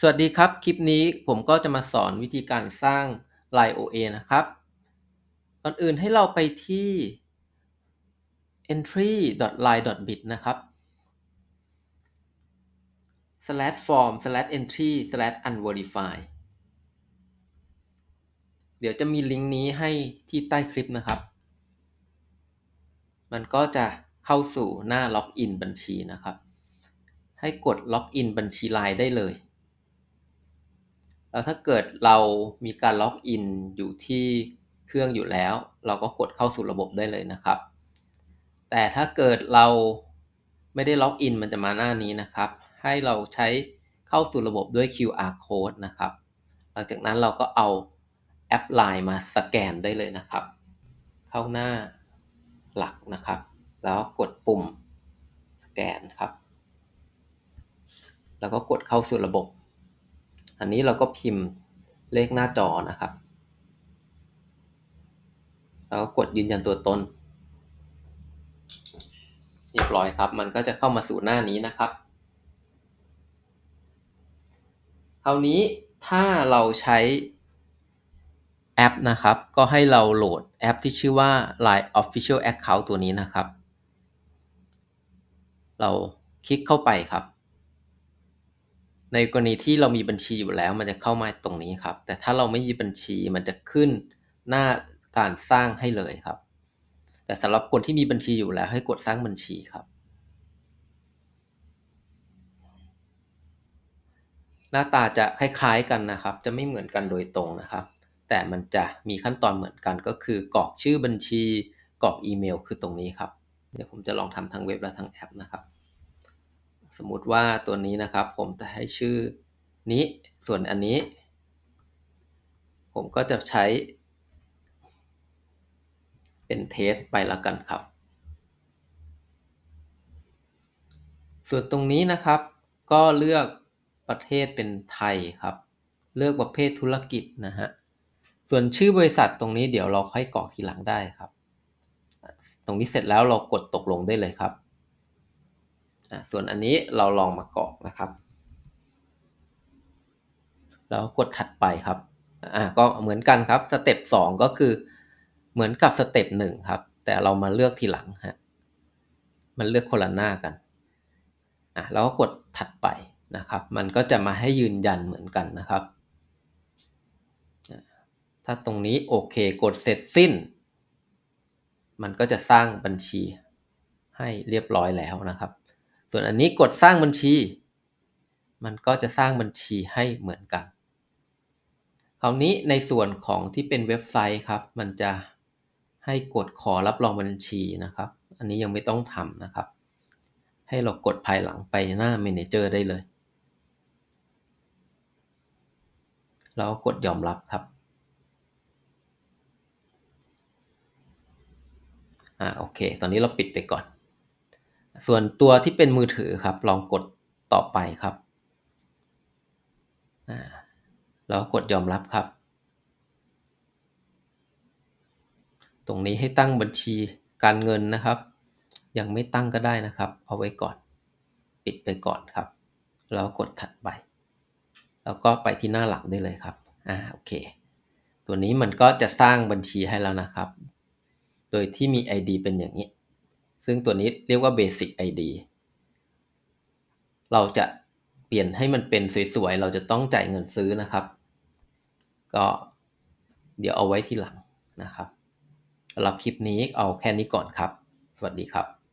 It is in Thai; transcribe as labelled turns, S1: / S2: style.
S1: สวัสดีครับ คลิปนี้ผมก็จะมาสอนวิธีการสร้าง Line OA นะครับ ก่อนอื่นให้เราไปที่ entry.line.bit นะครับ slash form slash entry slash unverify เดี๋ยวจะมีลิงก์นี้ให้ที่ใต้คลิปนะครับ มันก็จะเข้าสู่หน้าล็อกอินบัญชีนะครับ ให้กดล็อกอินบัญชี Line ได้เลย แล้วถ้าเกิดเรามีการล็อกอินอยู่ที่เครื่องอยู่แล้ว เราก็กดเข้าสู่ระบบได้เลยนะครับ แต่ถ้าเกิดเราไม่ได้ล็อกอินมันจะมาหน้านี้นะครับ ให้เราใช้เข้าสู่ระบบด้วย QR code นะครับ หลังจากนั้นเราก็เอาแอป Line มาสแกนได้เลยนะครับ เข้าหน้าหลักนะครับ แล้วกดปุ่มสแกนครับ แล้วก็กดเข้าสู่ระบบ อันนี้เราก็พิมพ์เลขหน้าจอนะครับ แล้วก็กดยืนยันตัวตน เรียบร้อยครับ มันก็จะเข้ามาสู่หน้านี้นะครับ คราวนี้ถ้าเราใช้แอปนะครับ ก็ให้เราโหลดแอปที่ชื่อว่า Line Official Account ตัวนี้นะครับ เราคลิกเข้าไปครับ ในกรณีที่เรามีบัญชีอยู่แล้ว มันจะเข้ามาตรงนี้ครับ แต่ถ้าเราไม่มีบัญชีมันจะขึ้นหน้าการสร้างให้เลยครับ แต่สำหรับคนที่มีบัญชีอยู่แล้วให้กดสร้างบัญชีครับ หน้าตาจะคล้ายๆกันนะครับ จะไม่เหมือนกันโดยตรงนะครับ แต่มันจะมีขั้นตอนเหมือนกันก็คือกรอกชื่อบัญชีกรอกอีเมล คือตรงนี้ครับ เดี๋ยวผมจะลองทำทั้งเว็บและทั้งแอปนะครับ สมมุติว่าตัวนี้นะครับ ผมจะให้ชื่อนี้ ส่วนอันนี้ ผมก็จะใช้ เป็นเทสไปล้วกันครับ ส่วนตรงนี้นะครับ ก็เลือกประเทศเป็นไทยครับ เลือกประเภทธุรกิจนะฮะ ส่วนชื่อบริษัทตรงนี้เดี๋ยวเราค่อยกรอกทีหลังได้ครับ ตรงนี้เสร็จแล้วเรากดตกลงได้เลยครับ ส่วนอันนี้เราลองมากรอกนะครับ แล้วกดถัดไปครับอ่าก็เหมือนกันครับสเต็ปสองก็คือเหมือนกับสเต็ปหนึ่งครับ แต่เรามาเลือกทีหลังฮะมันเลือกคนละหน้ากันอะแล้วก็กดถัดไปนะครับ มันก็จะมาให้ยืนยันเหมือนกันนะครับ ถ้าตรงนี้โอเคกดเสร็จสิ้น มันก็จะสร้างบัญชีให้เรียบร้อยแล้วนะครับ ส่วนอันนี้กดสร้างบัญชี มันก็จะสร้างบัญชีให้เหมือนกัน คราวนี้ในส่วนของที่เป็นเว็บไซต์ครับ มันจะให้กดขอรับรองบัญชีนะครับ อันนี้ยังไม่ต้องทำนะครับ ให้เรากดภายหลังไปหน้า Manager ได้เลย แล้วกดยอมรับครับอ่าโอเค ตอนนี้เราปิดไปก่อน ส่วนตัวที่เป็นมือถือครับ ลองกดต่อไปครับแล้วกดยอมรับครับ ตรงนี้ให้ตั้งบัญชีการเงินนะครับ ยังไม่ตั้งก็ได้นะครับ เอาไว้ก่อน ปิดไปก่อนครับ แล้วกดถัดไป แล้วก็ไปที่หน้าหลักได้เลยครับ อ่า โอเค ตัวนี้มันก็จะสร้างบัญชีให้แล้วนะครับ โดยที่มี ID เป็นอย่างนี้ ซึ่งตัวนี้เรียกว่า Basic ID เราจะเปลี่ยนให้มันเป็นสวยๆ เราจะต้องจ่ายเงินซื้อนะครับ ก็เดี๋ยวเอาไว้ที่หลังนะครับสำหรับคลิปนี้เอาแค่นี้ก่อนครับ สวัสดีครับ